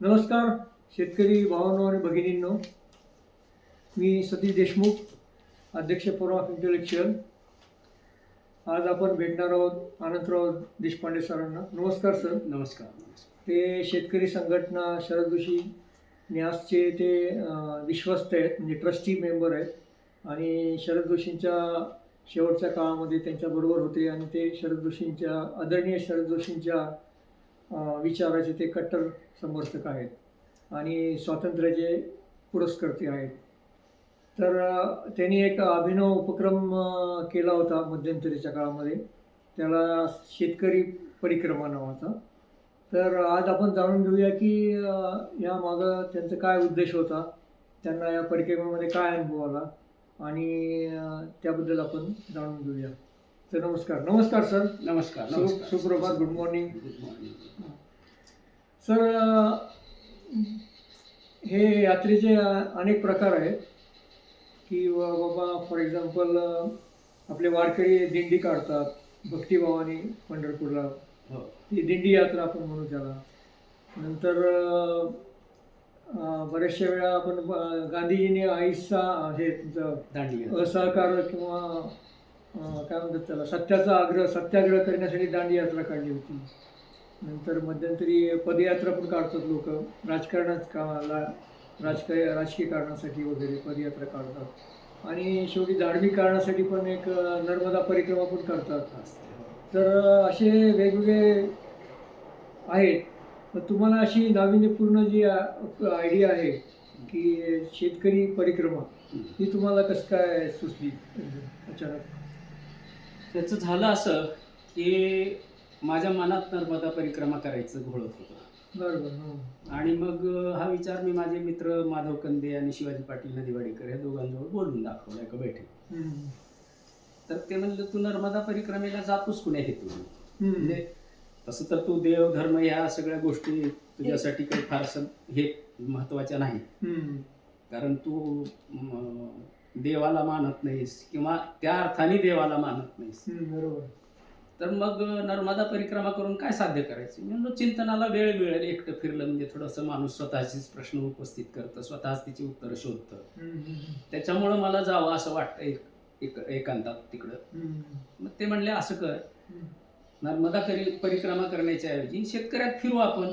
नमस्कार शेतकरी भावांनो आणि भगिनींनो. मी सतीश देशमुख अध्यक्ष फोरम ऑफ इंटेलेक्च्युअल आज आपण भेटणार आहोत अनंतराव देशपांडे सरांना. नमस्कार सर. नमस्कार ते शेतकरी संघटना शरद जोशी न्यासचे ते विश्वस्त आहेत म्हणजे ट्रस्टी मेंबर आहेत. आणि शरद जोशींच्या शेवटच्या काळामध्ये त्यांच्याबरोबर होते आणि ते शरद जोशींच्या आदरणीय शरद जोशींच्या विचाराचे ते कट्टर समर्थक आहेत आणि स्वातंत्र्याचे पुरस्कर्ते आहेत. तर त्यांनी एक अभिनव उपक्रम केला होता मध्यंतरीच्या काळामध्ये. त्याला शेतकरी परिक्रमा नावाचा. तर आज आपण जाणून घेऊया की या मागं त्यांचा काय उद्देश होता त्यांना या परिक्रमेमध्ये काय अनुभव आला आणि त्याबद्दल आपण जाणून घेऊया. तर नमस्कार. नमस्कार सर. नमस्कार नमस्कार. सुप्रभात. Good morning good morning sir हे यात्रेचे अनेक प्रकार आहेत की बाबा फॉर एक्झाम्पल आपले वारकरी दिंडी काढतात भक्तिभावाने पंढरपूरला. हो. ती दिंडी यात्रा आपण म्हणू त्याला. नंतर बऱ्याचशा वेळा आपण गांधीजींनी आईचा हे तुमचं असहकार किंवा काय म्हणतात त्याला सत्याचा आग्रह सत्याग्रह करण्यासाठी दांडी यात्रा काढली होती. नंतर मध्यंतरी पदयात्रा पण काढतात लोक राजकारणात कामाला राजकीय राजकीय कारणासाठी वगैरे पदयात्रा काढतात. आणि शेवटी धार्मिक कारणासाठी पण एक नर्मदा परिक्रमा पण करतात. तर असे वेगवेगळे आहेत. तुम्हाला अशी नाविन्यपूर्ण जी आयडिया आहे की शेतकरी परिक्रमा ही तुम्हाला कसं काय सुचली? अचानक. त्याचं झालं असं की माझ्या मनात नर्मदा परिक्रमा करायचं घोळत होतं बरं बरं हं. आणि मग हा विचार मी माझे मित्र माधव कंदे आणि शिवाजी पाटील नदीवाडीकर या दोघांजवळ बोलून दाखवला एका बैठकीत हं. तर ते म्हणलं तू नर्मदा परिक्रमेला जातोस कुण्या हं. म्हणजे तसं तर तू देव धर्म ह्या सगळ्या गोष्टी तुझ्यासाठी काही फारसं हे महत्त्वाच्या नाहीत हं. कारण तू देवाला मानत नाहीस किंवा त्या अर्थाने देवाला मानत नाहीस. बरोबर. तर मग नर्मदा परिक्रमा करून काय साध्य करायचं? मी म्हणलो चिंतनाला वेळ मिळेल एकटं फिरलं म्हणजे थोडंसं माणूस स्वतःचीच प्रश्न उपस्थित करतं स्वतःच तिची उत्तरं शोधतं. त्याच्यामुळं मला जावं असं वाटतं एक एक एकांतात तिकडं. मग ते म्हणले असं कर. नर्मदा करी परिक्रमा करण्याच्या ऐवजी शेतकऱ्यात फिरू आपण.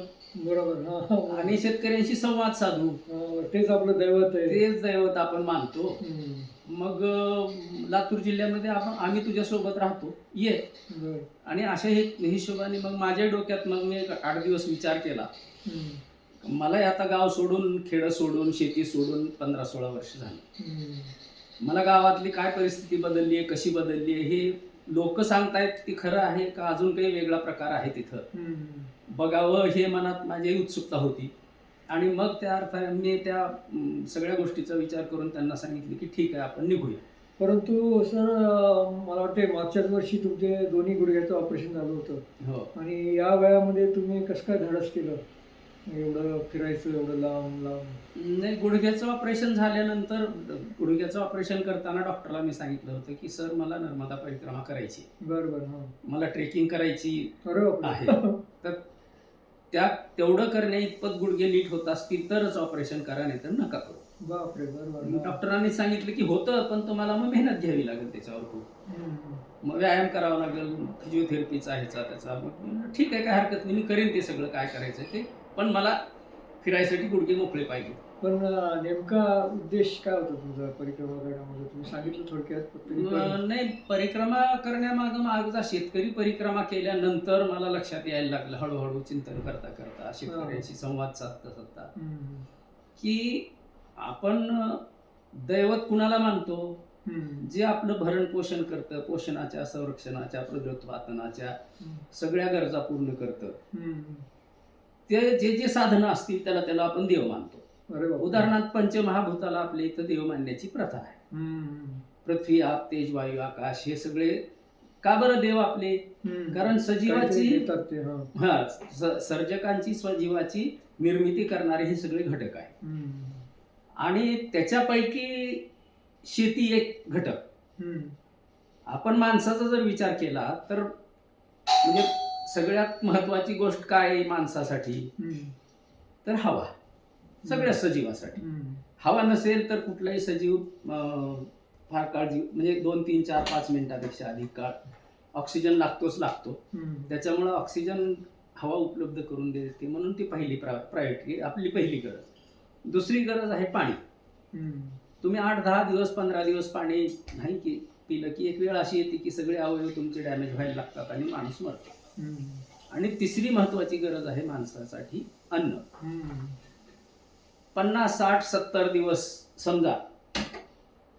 बरोबर हां, हां. आणि शेतकऱ्यांशी संवाद साधू हां, तेच आपलं दैवत आहे तेच दैवत आपण मानतो. मग अं, लातूर जिल्ह्यामध्ये आपण आम्ही तुझ्यासोबत राहतो ये बरं. आणि अशा हे हिशोबाने मग माझ्या डोक्यात मग मी एक आठ दिवस विचार केला. मला आता गाव सोडून खेडं सोडून शेती सोडून पंधरा सोळा वर्ष झाली. मला गावातली काय परिस्थिती बदलली आहे कशी बदलली आहे हे लोक सांगतायत की खरं आहे का अजून काही वेगळा प्रकार आहे तिथं. बघावं हे मनात माझी उत्सुकता होती. आणि मग त्या अर्थाने मी त्या सगळ्या गोष्टीचा विचार करून त्यांना सांगितले की ठीक आहे आपण निघूया. परंतु सर मला वाटते मागच्याच वर्षी तुमचे दोन्ही गुडघ्याचं ऑपरेशन झालं होतं. हो. आणि या वयामध्ये तुम्ही कसं काय धाडस केलं? एवढं फिरायचं एवढं लांब लांब. नाही गुडघ्याचं ऑपरेशन झाल्यानंतर गुडघ्याचं ऑपरेशन करताना डॉक्टरला मी सांगितलं होतं की सर मला नर्मदा परिक्रमा करायची बरं बरं हां. मला ट्रेकिंग करायची बापरे. आहे. तर त्या तेवढं करण्या इतपत गुडघे नीट होत असतील तरच ऑपरेशन करा नाही तर नका करू. बापरे डॉक्टरांनी सांगितलं की होतं पण तुम्हाला मग मेहनत घ्यावी लागेल त्याच्यावर खूप. मग व्यायाम करावा लागेल फिजिओथेरपीचा ह्याचा त्याचा. मग ठीक आहे काय हरकत नाही मी करेन ते सगळं काय करायचं ते. पण मला फिरायसाठी गुडघे मोकळे पाहिजे पण नेमका उद्देश काय होता तुमचा परिक्रमा करण्यामध्ये तुम्ही सांगितलं थोडक्यात फक्त नाही परिक्रमा करण्यामागं माझा शेतकरी परिक्रमा केल्यानंतर मला लक्षात यायला लागलं हळूहळू चिंतन करता करता शेतकऱ्यांशी संवाद साधता साधता. की आपण दैवत कुणाला मानतो. जे आपलं भरण पोषण करतं पोषणाच्या संरक्षणाच्या प्रजोत्पादनाच्या हं. सगळ्या गरजा पूर्ण करतं. ते जे जे साधनं असतील त्याला त्याला आपण देव मानतो अरे बापरे. उदाहरणार्थ पंचमहाभूताला आपल्या इथं देव मानण्याची प्रथा आहे. पृथ्वी आप तेज वायू आकाश हे सगळे का बरं देव आपले. कारण सजीवाची काहीतरी देतात ते हां हा स- सर्जकांची स्वजीवाची निर्मिती करणारे हे सगळे घटक आहे. आणि त्याच्यापैकी शेती एक घटक हं. आपण माणसाचा जर विचार केला तर म्हणजे सगळ्यात महत्वाची गोष्ट काय आहे माणसासाठी. तर हवा सगळ्या सजीवासाठी. हवा नसेल तर कुठलाही सजीव फार काळजी म्हणजे दोन तीन चार पाच मिनिटापेक्षा अधिक काळ ऑक्सिजन लागतोच लागतो. त्याच्यामुळं ऑक्सिजन हवा उपलब्ध करून देते म्हणून ती पहिली प्रायोरिटी आपली पहिली गरज दुसरी गरज आहे पाणी. तुम्ही आठ दहा दिवस पंधरा दिवस पाणी नाही की पिलं की एक वेळ अशी येते की सगळे अवयव तुमचे डॅमेज व्हायला लागतात आणि माणूस मरतो. आणि तिसरी महत्वाची गरज आहे माणसासाठी अन्न. पन्नास साठ सत्तर दिवस समजा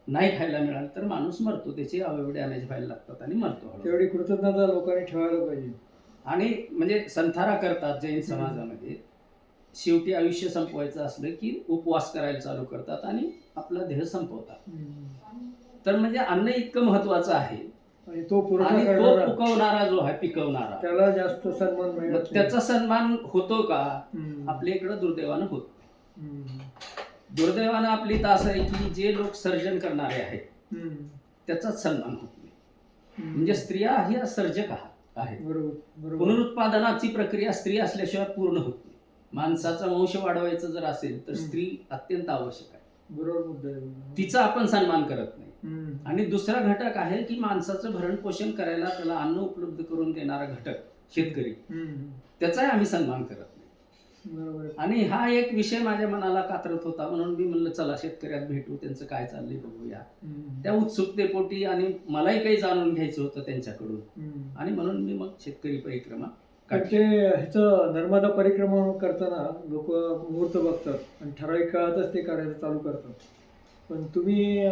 नाही खायला मिळालं तर माणूस मरतो त्याचे अवयव डॅमेज व्हायला लागतात आणि मरतो. तेवढी कृतज्ञता लोकांनी ठेवायला पाहिजे आणि म्हणजे संथारा करतात जैन समाजामध्ये शेवटी आयुष्य संपवायचं असलं की उपवास करायला चालू करतात आणि आपला देह संपवतात. तर म्हणजे अन्न इतकं महत्वाचं आहे तो पिकवणारा जो आहे पिकवणारा त्याला जास्त सन्मान. त्याचा सन्मान होतो का. आपल्या इकडं दुर्दैवानं होतो. दुर्दैवानं आपली तास आहे की जे लोक सर्जन करणारे आहेत. त्याचाच सन्मान होत नाही. म्हणजे स्त्रिया ह्या सर्जक आहात आहेत पुनरुत्पादनाची प्रक्रिया स्त्री असल्याशिवाय पूर्ण होत नाही माणसाचा वंश वाढवायचं जर असेल तर. स्त्री अत्यंत आवश्यक आहे बरोबर तिचा आपण सन्मान करत नाही. आणि दुसरा घटक आहे की माणसाचं भरण पोषण करायला त्याला अन्न उपलब्ध करून देणारा घटक शेतकरी. त्याचाही आम्ही सन्मान करत नाही बरोबर. आणि हा एक विषय माझ्या मनाला कात्रत होता म्हणून मी म्हणलं चला शेतकऱ्यात भेटू त्यांचं काय चाललंय बघूया. त्या उत्सुकतेपोटी आणि मलाही काही जाणून घ्यायचं होतं त्यांच्याकडून. आणि म्हणून मी मग शेतकरी परिक्रमा. ते ह्याचं नर्मदा परिक्रमा करताना लोक मुहूर्त बघतात आणि ठराविक काळातच ते करायचं चालू करतात पण तुम्ही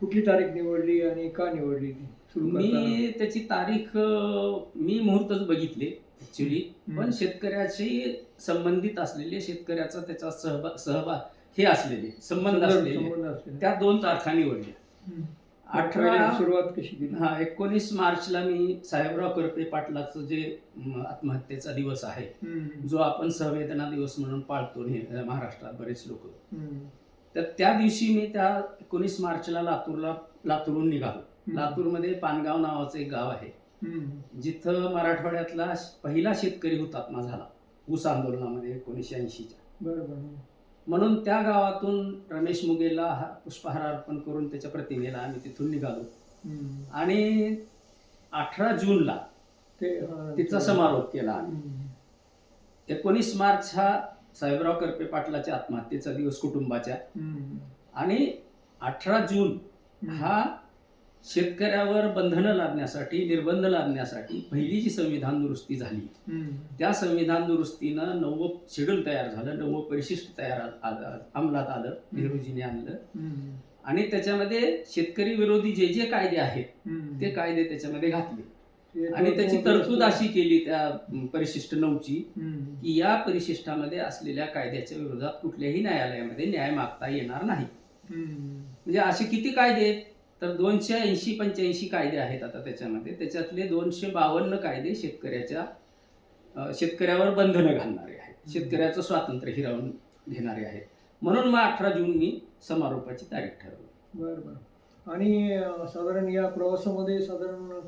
कुठली तारीख निवडली आणि का निवडली मी त्याची तारीख मी मुहूर्तच बघितले ऍक्च्युली. पण शेतकऱ्याशी संबंधित असलेले शेतकऱ्याचा त्याचा सहभाग सहभाग हे असलेले संबंध असलेले. त्या दोन तारखा निवडल्या. अठरा सुरुवात कशी केली हा एकोणीस मार्चला मी साहेबराव करपे पाटलाचं जे आत्महत्येचा दिवस आहे. जो आपण संवेदना दिवस म्हणून पाळतो महाराष्ट्रात बरेच लोक. तर त्या दिवशी मी त्या एकोणीस मार्चला लातूरला लातूरहून निघालो. लातूरमध्ये पानगाव नावाचं एक गाव आहे. जिथं मराठवाड्यातला पहिला शेतकरी हुतात्मा झाला ऊस आंदोलनामध्ये एकोणीसशे ऐंशीच्या म्हणून त्या गावातून रमेश मुगेला हा पुष्पहार अर्पण करून त्याच्या प्रतिमेला आम्ही तिथून निघालो. आणि अठरा जूनला ते तिचा समारोप केला आम्ही. एकोणीस मार्च हा साहेबराव करपे पाटलाच्या आत्महत्येचा दिवस कुटुंबाच्या. आणि अठरा जून. हा शेतकऱ्यावर बंधनं लादण्यासाठी निर्बंध लादण्यासाठी पहिली जी संविधान दुरुस्ती झाली. त्या संविधान दुरुस्तीनं नववं शेड्यूल तयार झालं नववं परिशिष्ट तयार अंमलात आलं नेहरूजीने आणलं. आणि त्याच्यामध्ये शेतकरी विरोधी जे जे कायदे आहेत. ते कायदे त्याच्यामध्ये घातले आणि त्याची तरतूद अशी केली त्या परिशिष्ट नऊची. की या परिशिष्टामध्ये असलेल्या कायद्याच्या विरोधात कुठल्याही न्यायालयामध्ये न्याय मागता येणार नाही. म्हणजे असे किती कायदे तर दोनशे ऐंशी पंच्याऐंशी कायदे आहेत आता त्याच्यामध्ये. त्याच्यातले दोनशे बावन्न कायदे शेतकऱ्याच्या शेतकऱ्यावर बंधनं घालणारे आहेत. शेतकऱ्याचं स्वातंत्र्य हिरावून घेणारे आहेत. म्हणून मग अठरा जून मी समारोपाची तारीख ठरवली. बरं बरं. आणि साधारण या प्रवासामध्ये साधारण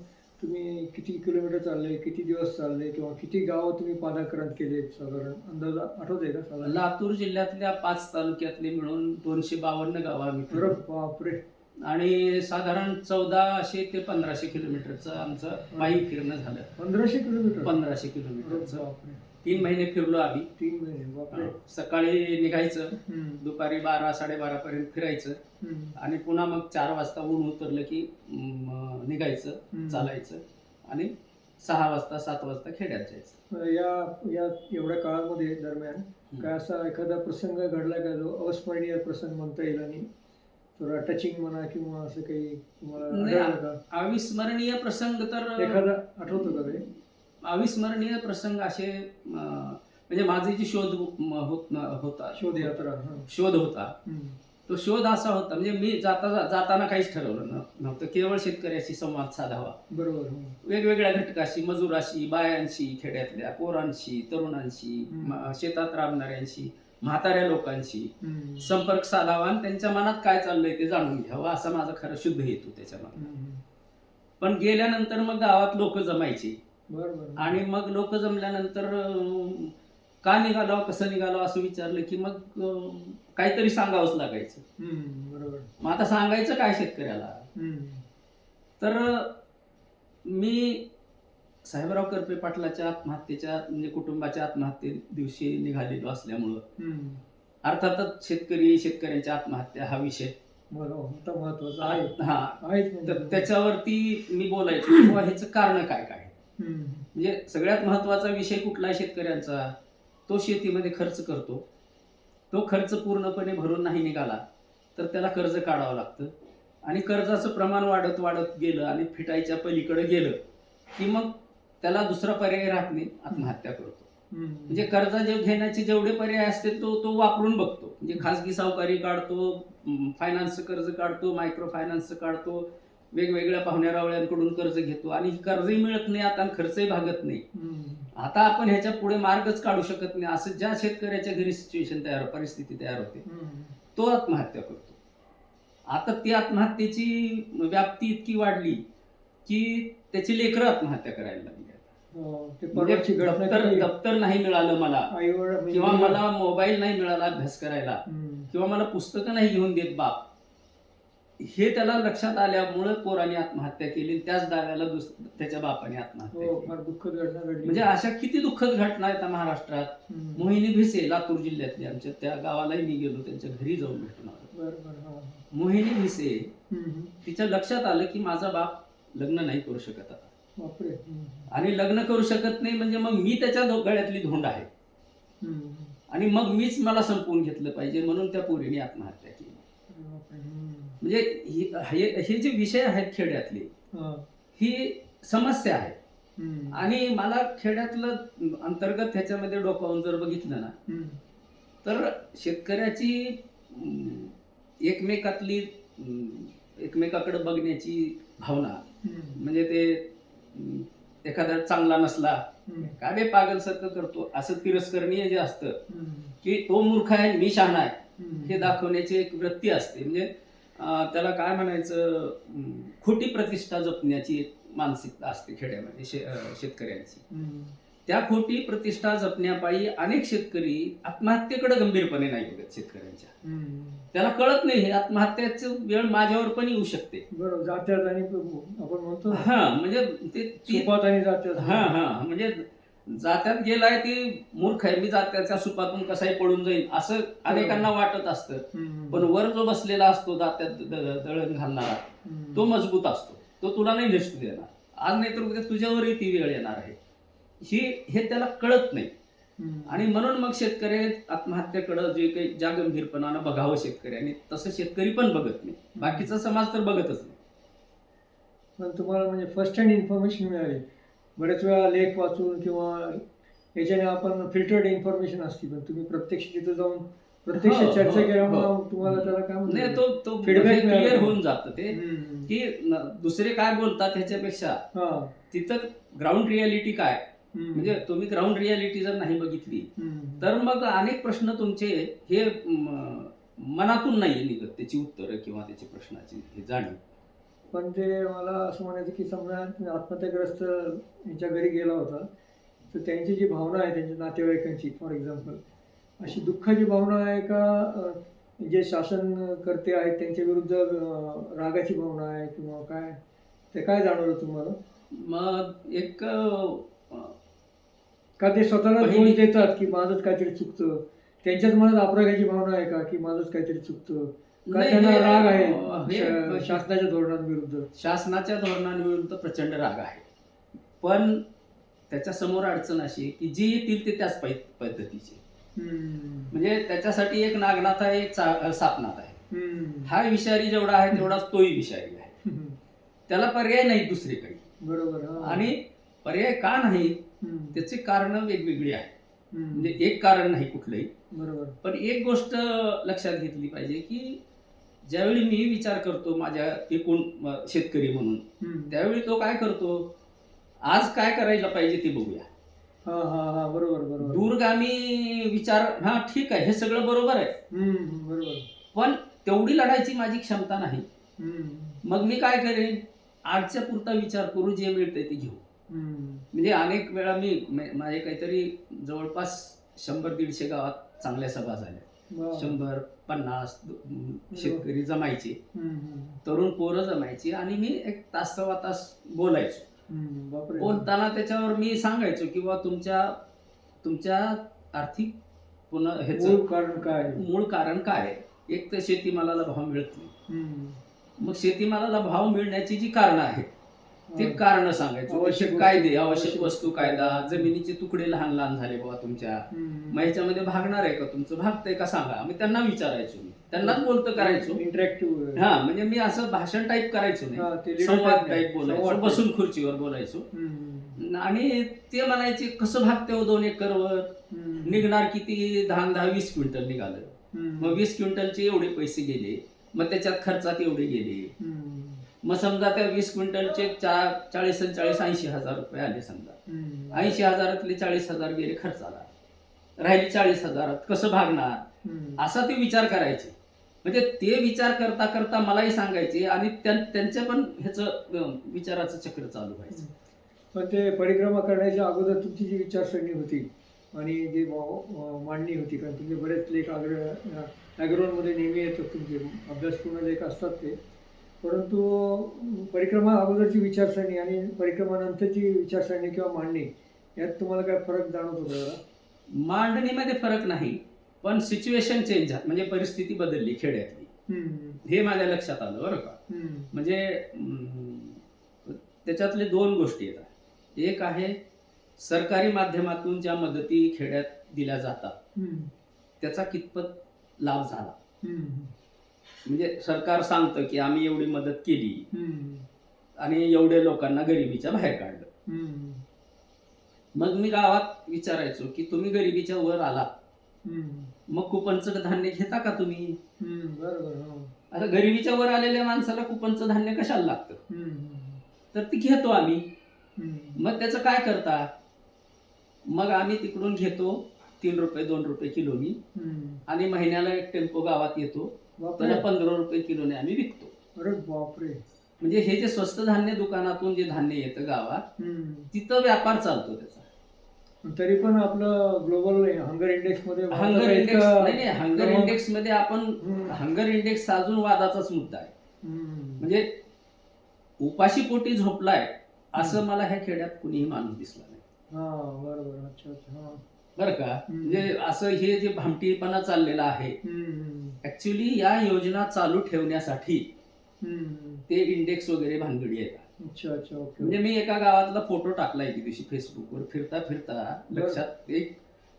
तुम्ही किती किलोमीटर चालले किती दिवस चालले किंवा किती गावं तुम्ही पादाक्रांत केले साधारण? अंदाज आठवत आहे का साधारण? लातूर जिल्ह्यातल्या पाच तालुक्यातले मिळून दोनशे बावन्न गावं आम्ही. बापरे. आणि साधारण चौदाशे ते पंधराशे किलोमीटरचं आमचं पायी फिरणं झालं. पंधराशे किलोमीटर? पंधराशे किलोमीटरचं. तीन महिने फिरलो आम्ही. तीन महिने सकाळी निघायचं. दुपारी बारा साडेबारा पर्यंत फिरायचं. आणि पुन्हा मग चार वाजता ऊन उतरलं की निघायचं. चालायचं. आणि सहा वाजता सात वाजता खेड्यात जायचं. या या एवढ्या काळामध्ये दरम्यान काय असा एखादा प्रसंग घडला का? जो अविस्मरणीय प्रसंग म्हणता येईल आणि थोडा टचिंग म्हणा किंवा असं काही तुम्हाला नाही, आढळलं का अविस्मरणीय प्रसंग तर एखादा आठवतो का काही अविस्मरणीय प्रसंग असे अं, म्हणजे माझे जे शोध म, होत होता शोधयात्रा हा. शोध होता हम्म. तो शोध असा होता म्हणजे मी जाता जाताना काहीच ठरवलं न- नव्हतं केवळ शेतकऱ्याशी संवाद साधावा बरोबर हो. वेगवेगळ्या घटकाशी मजुराशी बायांशी खेड्यातल्या पोरांशी तरुणांशी हम्म. म- शेतात राबणाऱ्यांशी म्हाताऱ्या लोकांशी. संपर्क साधावा आणि त्यांच्या मनात काय चाललंय ते जाणून घ्यावं असा माझा खरं शुद्ध हेतू त्याच्यामध्ये. पण गेल्यानंतर मग गावात लोक जमायचे. आणि मग लोक जमल्यानंतर का निघालो कसं निघालो असं विचारलं की मग काहीतरी सांगावंच लागायचं. मग आता सांगायचं काय शेतकऱ्याला? तर मी साहेबराव करपे पाटलाच्या आत्महत्येच्या म्हणजे कुटुंबाच्या आत्महत्ये दिवशी निघालेलो असल्यामुळं. अर्थातच शेतकरी शेतकऱ्यांच्या आत्महत्या हा विषय. बरोबर महत्वाचं आहे. हा. म्हणजे. तर त्याच्यावरती मी बोलायचो किंवा ह्याचं कारण काय काय? म्हणजे सगळ्यात महत्त्वाचा विषय कुठला आहे शेतकऱ्यांचा? तो शेतीमध्ये खर्च करतो. तो खर्च पूर्णपणे भरून नाही निघाला तर त्याला कर्ज काढावं लागतं. आणि कर्जाचं प्रमाण वाढत वाढत गेलं आणि फिटायच्या पलीकडे गेलं की मग त्याला दुसरा पर्याय राहत नाही आत्महत्या करतो. म्हणजे कर्ज जे घेण्याचे जेवढे पर्याय असतील तो तो वापरून बघतो. म्हणजे खासगी सावकारी काढतो फायनान्सचं कर्ज काढतो मायक्रो फायनान्सचं काढतो वेगवेगळ्या पाहुण्या रावळ्यांकडून कर्ज घेतो आणि कर्जही मिळत नाही आता खर्चही भागत नाही. आता आपण ह्याच्या पुढे मार्गच काढू शकत नाही असं ज्या शेतकऱ्याच्या घरी सिच्युएशन तयार परिस्थिती तयार होते. तो आत्महत्या करतो. आता ती आत्महत्येची व्याप्ती इतकी वाढली की त्याची लेकरं आत्महत्या करायला लागली. म्हणजे दप्तर दप्तर नाही मिळालं मला. म्हणजे- किंवा मला मोबाईल नाही मिळाला अभ्यास करायला. किंवा मला पुस्तकं नाही घेऊन देत बाप. हे त्याला लक्षात आल्यामुळे पोराने आत्महत्या केली त्याच दाव्याला त्याच्या बापाने आत्महत्या हो केली. म्हणजे अशा किती दुःखद घटना आहेत महाराष्ट्रात. मोहिनी भिसे लातूर जिल्ह्यातली आमच्या त्या गावालाही मी गेलो त्यांच्या घरी जाऊन भेटून बरं हा. मोहिनी भिसे तिच्या लक्षात आलं की माझा बाप लग्न नाही करू शकत आता. आणि लग्न करू शकत नाही म्हणजे मग मी त्याच्या गळ्यातली धोंड आहे. आणि मग मीच मला संपवून घेतलं पाहिजे म्हणून त्या पोरीने आत्महत्या केली. म्हणजे ही- जे विषय आहेत खेड्यातले हा. समस्या आहे. आणि मला खेड्यातलं अंतर्गत ह्याच्यामध्ये डोकावून जर बघितलं ना. तर शेतकऱ्याची एकमेकातली एकमेकाकडे बघण्याची भावना. म्हणजे ते एखादा चांगला नसला. काय बे पागलसारखं करतो असं तिरस्करणीय जे असतं. की तो मूर्ख आहे मी शहाणा आहे. हे दाखवण्याची एक वृत्ती असते म्हणजे त्याला काय म्हणायचं खोटी प्रतिष्ठा जपण्याची एक मानसिकता असते खेड्यामध्ये शेतकऱ्यांची. त्या खोटी प्रतिष्ठा जपण्यापायी अनेक शेतकरी आत्महत्येकडे गंभीरपणे नाही बघत शेतकऱ्यांच्या. त्याला कळत नाही हे आत्महत्याचं वेळ माझ्यावर पण येऊ शकते. बरोबर जात्यात आणि आपण म्हणतो हा म्हणजे ते सुपात आणि जात्यात. हा हा म्हणजे जात्यात गेलाय ती मूर्ख आहे मी जात्याच्या सुपातून कसाही पळून जाईल असं अनेकांना वाटत असतं. पण वर जो बसलेला असतो दात्यात द- दळण घालणारा. तो मजबूत असतो. तो तुला नाही निष्ठू देणार. आज नाही तर उद्या तुझ्यावरही ती वेळ येणार आहे. ही हे त्याला कळत नाही. आणि म्हणून मग शेतकरी आत्महत्येकडं जे काही ज्या गंभीरपणानं बघावं शेतकऱ्यांनी तसं शेतकरी पण बघत नाही बाकीचा समाज तर बघतच नाही पण तुम्हाला म्हणजे फर्स्ट हँड इन्फॉर्मेशन मिळाली बरेच वेळा लेख वाचून किंवा याच्याने आपण फिल्टर्ड इन्फॉर्मेशन असते पण तुम्ही प्रत्यक्ष तिथं जाऊन प्रत्यक्ष हो, चर्चा हो, केल्यामुळे हो. तुम्हाला त्याला काय? नाही तो तो Feedback क्लिअर मिळाला. होऊन जातं ते. की दुसरे काय बोलतात ह्याच्यापेक्षा. तिथं ग्राउंड रियालिटी काय. म्हणजे तुम्ही ग्राउंड रियालिटी जर नाही बघितली. तर मग अनेक प्रश्न तुमचे हे मनातून नाही निघत त्याची उत्तरं किंवा त्याची प्रश्नाची हे जाणीव. पण ते मला असं म्हणायचं की समजा तुम्ही आत्महत्याग्रस्त यांच्या घरी गेला होता तर त्यांची जी भावना आहे त्यांच्या नातेवाईकांची फॉर एक्झाम्पल अशी दुःखाची भावना आहे का जे शासन करते आहेत त्यांच्या विरुद्ध रागाची भावना आहे किंवा काय? ते काय जाणवलं तुम्हाला? मग एक का ते स्वतःला दोष देतात की माझंच काहीतरी चुकतं त्यांच्याच मनात अपरागाची भावना आहे का की माझंच काहीतरी चुकतं का नाही, त्यांना राग आहे शासनाच्या धोरणांविरुद्ध शासनाच्या धोरणांविरुद्ध प्रचंड राग आहे पण त्याच्यासमोर अडचण अशी की जे येतील ते त्याच पद्धतीचे. म्हणजे त्याच्यासाठी एक नागनाथ आहे एक सापनाथ आहे. हा विषारी जेवढा आहे तेवढाच तोही विषारी आहे. त्याला पर्याय नाही दुसरे काही बरोबर. आणि पर्याय का नाही. त्याचे कारण वेगवेगळी आहे हम्म. म्हणजे एक कारण नाही कुठलंही बरोबर पण एक गोष्ट लक्षात घेतली पाहिजे की ज्यावेळी मी विचार करतो माझ्या एकूण शेतकरी म्हणून. त्यावेळी तो काय करतो आज काय करायला पाहिजे ते बघूया हा हा हा बरोबर बरोबर दूरगामी विचार हा ठीक आहे हे सगळं बरोबर आहे. बरोबर पण तेवढी लढायची माझी क्षमता नाही. मग मी काय करेन आजच्या पुरता विचार करू जे मिळतंय ते घेऊ. म्हणजे अनेक वेळा मी माझे काहीतरी जवळपास शंभर दीडशे गावात चांगल्या सभा झाल्या. शंभर पन्नास शेतकरी जमायचे. तरुण पोरं जमायची आणि मी एक तास सव्वा तास बोलायचो. बोलताना त्याच्यावर मी सांगायचो की बा तुमच्या तुमच्या आर्थिक पुन्हा ह्याचं मूळ कारण काय? मूळ कारण काय आहे? एक तर शेतीमालाला भाव मिळत नाही. मग शेतीमालाला भाव मिळण्याची जी कारणं आहेत ते हा. कारण सांगायचो. आवश्यक कायदे आवश्यक वस्तू कायदा. जमिनीचे तुकडे लहान लहान झाले बाबा तुमच्या. मग ह्याच्यामध्ये भागणार आहे का तुमचं? भागतंय का सांगा. मी त्यांना विचारायचो त्यांनाच बोलतं करायचो. इंटरॅक्टिव्ह हा म्हणजे मी असं भाषण टाईप करायचो हा, नाही संवाद टाईप बोलायचो. बसून खुर्चीवर बोलायचो. आणि ते म्हणायचे कसं भागते हो दोन एकरवर. निघणार किती? दहा दहा वीस क्विंटल निघालं. मग वीस क्विंटलचे एवढे पैसे गेले. मग त्याच्यात खर्चात एवढे गेले. मग समजा त्या वीस क्विंटलचे चा- चाळीस आणि चाळीस ऐंशी हजार रुपये आले समजा. ऐंशी हजारातले चाळीस हजार गेले खर्चाला राहिले चाळीस हजारात कसं भागणार. असा ते विचार करायचे. म्हणजे ते विचार करता करता मलाही सांगायचे आणि त्यां- त्यांच्या पण ह्याचं विचाराचं चक्र चालू व्हायचं. पण ते परिक्रमा करण्याच्या अगोदर तुमची जी विचारसरणी होती आणि जी मांडणी होती कारण तुमचे बरेच लेख आग्र ॲग्रोनमध्ये नेहमी येतात तुमचे. अभ्यासपूर्ण लेख असतात ते. परंतु परिक्रमा अगोदरची विचारसरणी आणि परिक्रमानंतरची विचारसरणी किंवा मांडणी यात तुम्हाला काय फरक जाणवतो का? मांडणीमध्ये फरक नाही पण सिच्युएशन चेंज झाली म्हणजे परिस्थिती बदलली खेड्यातली. हे माझ्या लक्षात आलं बरं का. म्हणजे त्याच्यातले दोन गोष्टी येतात एक आहे सरकारी माध्यमातून ज्या मदती खेड्यात दिल्या जातात. त्याचा कितपत लाभ झाला. म्हणजे सरकार सांगतं की आम्ही एवढी मदत केली. आणि एवढे लोकांना गरिबीच्या बाहेर काढलं. मग मी गावात विचारायचो की तुम्ही गरिबीच्या वर आला हम्म. मग कुपनचं धान्य घेता का तुम्ही. बरोबर हो. आता गरिबीच्या वर आलेल्या माणसाला कुपनचं धान्य कशाला लागतं. तर ती घेतो आम्ही. मग त्याचं काय करता मग आम्ही तिकडून घेतो तीन रुपये दोन रुपये किलोनी. आणि महिन्याला एक टेम्पो गावात येतो त्याला पंधरा रुपये किलोने आम्ही विकतो. अरे बापरे. म्हणजे हे जे स्वस्त धान्य दुकानातून जे धान्य येतं गावात. तिथं व्यापार चालतो त्याचा. तरी पण आपलं ग्लोबल हंगर इंडेक्समध्ये हंगर इंडेक्स नाही नाही हंगर इंडेक्समध्ये आपण. हंगर इंडेक्स अजून वादाचाच मुद्दा आहे. म्हणजे उपाशी पोटी झोपलाय असं मला ह्या खेड्यात कुणीही माणूस दिसला नाही. हा बरोबर. अच्छा अच्छा बरं का. म्हणजे असं हे जे भामटीपणा चाललेला आहे. ऍक्च्युली या योजना चालू ठेवण्यासाठी. ते इंडेक्स वगैरे भानगडी आहेत अच्छा अच्छा ओके म्हणजे मी एका गावातला फोटो टाकला एके दिवशी फेसबुकवर फिरता फिरता लक्षात एक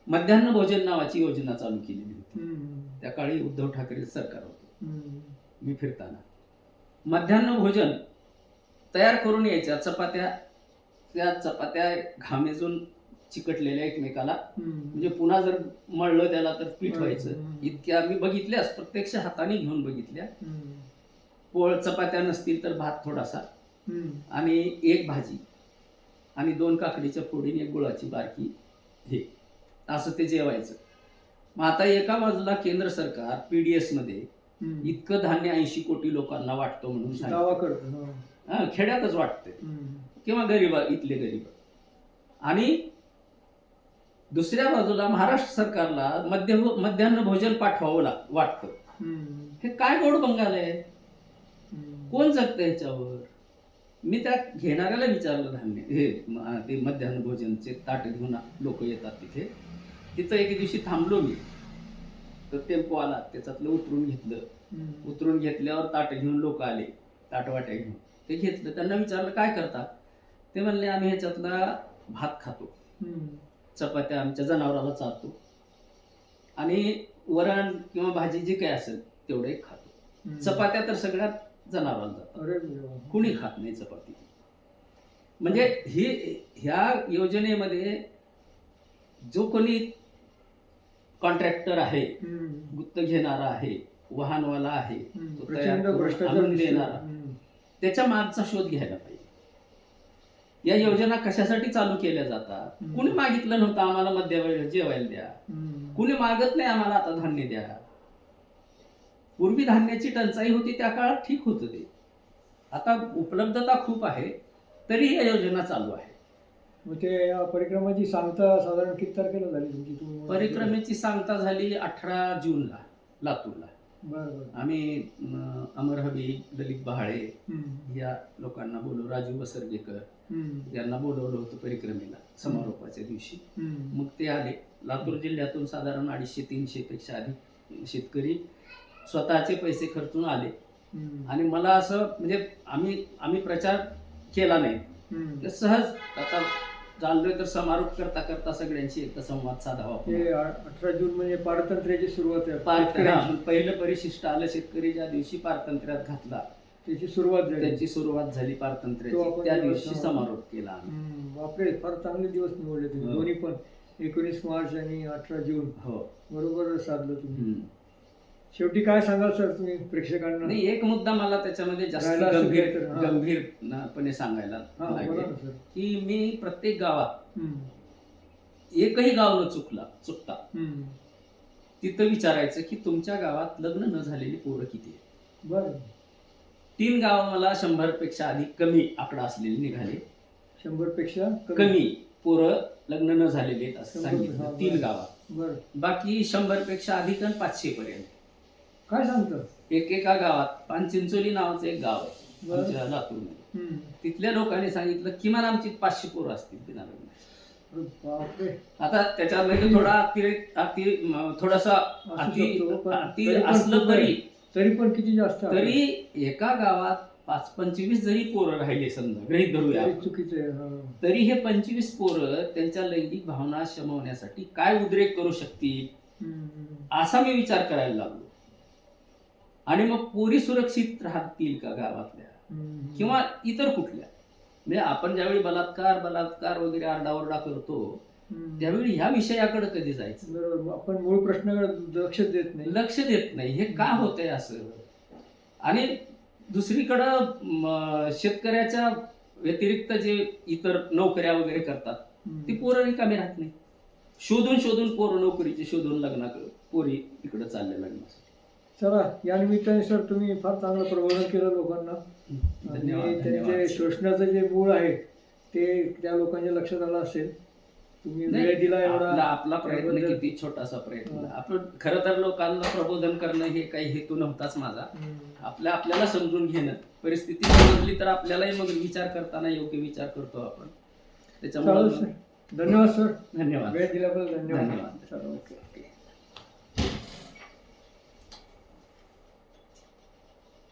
मध्यान्ह भोजन नावाची योजना चालू केलेली होती. त्या काळी उद्धव ठाकरे सरकार होतं. मी फिरताना मध्यान्ह भोजन तयार करून यायच्या चपात्या त्या चपात्या घामेजून चिकटलेल्या एकमेकाला. म्हणजे पुन्हा जर मळलं त्याला तर पीठ. व्हायचं इतक्या मी बघितल्यास प्रत्यक्ष हाताने घेऊन बघितल्या. पोळ चपात्या नसतील तर भात थोडासा. आणि एक भाजी आणि दोन काकडीच्या फोडीने एक गुळाची बारकी हे असं ते जेवायचं मग आता एका बाजूला केंद्र सरकार पीडीएसमध्ये. इतकं धान्य ऐंशी कोटी लोकांना वाटतो म्हणून खेड्यातच वाटते हम्म. किंवा गरीब इथले गरीब आणि दुसऱ्या बाजूला महाराष्ट्र सरकारला मध्य मध्यान्ह भोजन पाठवावं लाग वाटतं. हे काय गोड बंगाल आहे. कोण जगतं ह्याच्यावर मी त्या घेणाऱ्याला विचारलं धान्य हे ते मध्यान्ह भोजनचे ताट घेऊन लोक येतात तिथे. तिथं एके दिवशी थांबलो मी. तर टेम्पो आला. त्याच्यातलं उतरून घेतलं. उतरून घेतल्यावर ताट घेऊन लोक आले. ताटवाट्या घेऊन. ते घेतलं. त्यांना विचारलं काय करता? ते म्हणले आम्ही ह्याच्यातला भात खातो. चपात्या आमच्या जनावराला चालतो आणि वरण किंवा भाजी जी काय असेल तेवढे खातो. चपात्या तर सगळ्यात जनावराला जातात. कुणी खात नाही चपाती म्हणजे ही ह्या योजनेमध्ये जो कोणी कॉन्ट्रॅक्टर आहे. गुत्त घेणारा आहे वाहनवाला आहे. तो तयार आणून. देणारा. त्याच्या मागचा शोध घ्यायला पाहिजे या योजना कशासाठी चालू केल्या जातात. कुणी मागितलं नव्हतं आम्हाला मध्य जेवायला द्या. कुणी मागत नाही आम्हाला आता धान्य द्या? पूर्वी धान्याची टंचाई होती त्या काळात ठीक होतं ते. आता उपलब्धता खूप आहे तरी या योजना चालू आहे. ते परिक्रमाची सांगता साधारण किती तारखेला झाली तुमची? परिक्रमेची सांगता झाली अठरा जूनला लातूरला. आम्ही अं, अमर हबीब ललित बहाळे. या लोकांना बोलवलं राजू बसर्गेकर. यांना बोलवलं होतं परिक्रमेला समारोपाच्या दिवशी. मग ते आले. लातूर जिल्ह्यातून साधारण अडीचशे तीनशे पेक्षा अधिक शेतकरी स्वतःचे पैसे खर्चून आले. आणि मला असं म्हणजे आम्ही आम्ही प्रचार केला नाही. सहज आता चाललोय तर समारोप करता करता सगळ्यांशी एकदा संवाद साधावा अठरा जून म्हणजे पारतंत्र्याची सुरुवात आहे. पहिलं परिशिष्ट आलं शेतकरी ज्या दिवशी पारतंत्र्यात घातला. त्याची सुरुवात झाली त्याची सुरुवात झाली तो पारतंत्र्याची आपण त्या दिवशी. समारोप केला आम्ही हम्म. बापरे फार चांगले दिवस निवडले तुम्ही हो. दोन्ही पण एकोणीस मार्च आणि अठरा जून हो बरोबर साधलं तुम्ही हम्म. शेवटी काय सांगाल सर तुम्ही प्रेक्षकांना नाही एक मुद्दा मला त्याच्यामध्ये जास्त राहिला असेल गंभीर तर, हा. गंभीरपणे सांगायला हा बोला लागेल ना सर की मी प्रत्येक गावात हम्म. एकही गाव न चुकला चुकता हम्म. तिथं विचारायचं की तुमच्या गावात लग्न न झालेली पोरं किती आहेत बरं तीन गाव मला शंभरपेक्षा अधिक कमी आकडा असलेले निघाले शंभरपेक्षा कमी पोरं लग्न न झालेले आहेत असं शंभर, सांगितलं बरं. तीन गावात बरं बाकी शंभरपेक्षा अधिक आणि पाचशे पर्यंत काय सांगतं एकेका गावात पानचिंचोली नावाचं एक गाव आहे बरं. आमच्या लातूरमध्ये हम्म. तिथल्या लोकांनी सांगितलं किमान आमची पाचशे पोरं असतील बिना लग्नाची. अरे बापरे आता त्याच्यामध्ये थोडा अतिरेक अति म, थोडासा असू अति शकतो, पण अति तरी पण असलं खूप तरी आहे. तरी पण किती जास्त आहे? तरी एका गावात पाच पंचवीस जरी पोरं राहिले समजा गृहित धरूया तरी आपण. चुकीचं आहे हा. तरी हे पंचवीस पोरं त्यांच्या लैंगिक भावना शमवण्यासाठी काय उद्रेक करू शकतील हम्म. असा मी विचार करायला लागलो आणि मग पोरी सुरक्षित राहतील का गावातल्या हम्म. किंवा इतर कुठल्या म्हणजे आपण ज्यावेळी बलात्कार बलात्कार वगैरे आरडाओरडा करतो. त्यावेळी ह्या विषयाकडे कधी जायचं? बरोबर. आपण मूळ प्रश्नाकडे लक्ष देत नाही. लक्ष देत नाही. हे का होतंय असं? आणि दुसरीकडं शेतकऱ्याच्या व्यतिरिक्त जे इतर नोकऱ्या वगैरे करतात. ती पोरं रिकामी राहत नाही शोधून शोधून पोरं नोकरीचे शोधून लग्न पोरी इकडे चालल्या लग्नासाठी चला या निमित्ताने सर तुम्ही फार चांगलं प्रबोधन केलं लोकांना. आणि त्यांचे शोषणाचं जे मूळ आहे ते त्या लोकांच्या लक्षात आलं असेल. तुम्ही नाही, वेळ दिला एवढा. आपला प्रयत्न किती छोटासा प्रयत्न. आपण खरं तर लोकांना प्रबोधन करणं हे काही हेतू नव्हताच माझा. आपल्या आपल्याला समजून घेणं. परिस्थिती समजली तर आपल्यालाही मग विचार करताना योग्य विचार करतो आपण. त्याच्यामुळे सर. धन्यवाद सर. धन्यवाद. वेळ दिल्याबद्दल धन्यवाद. ओके.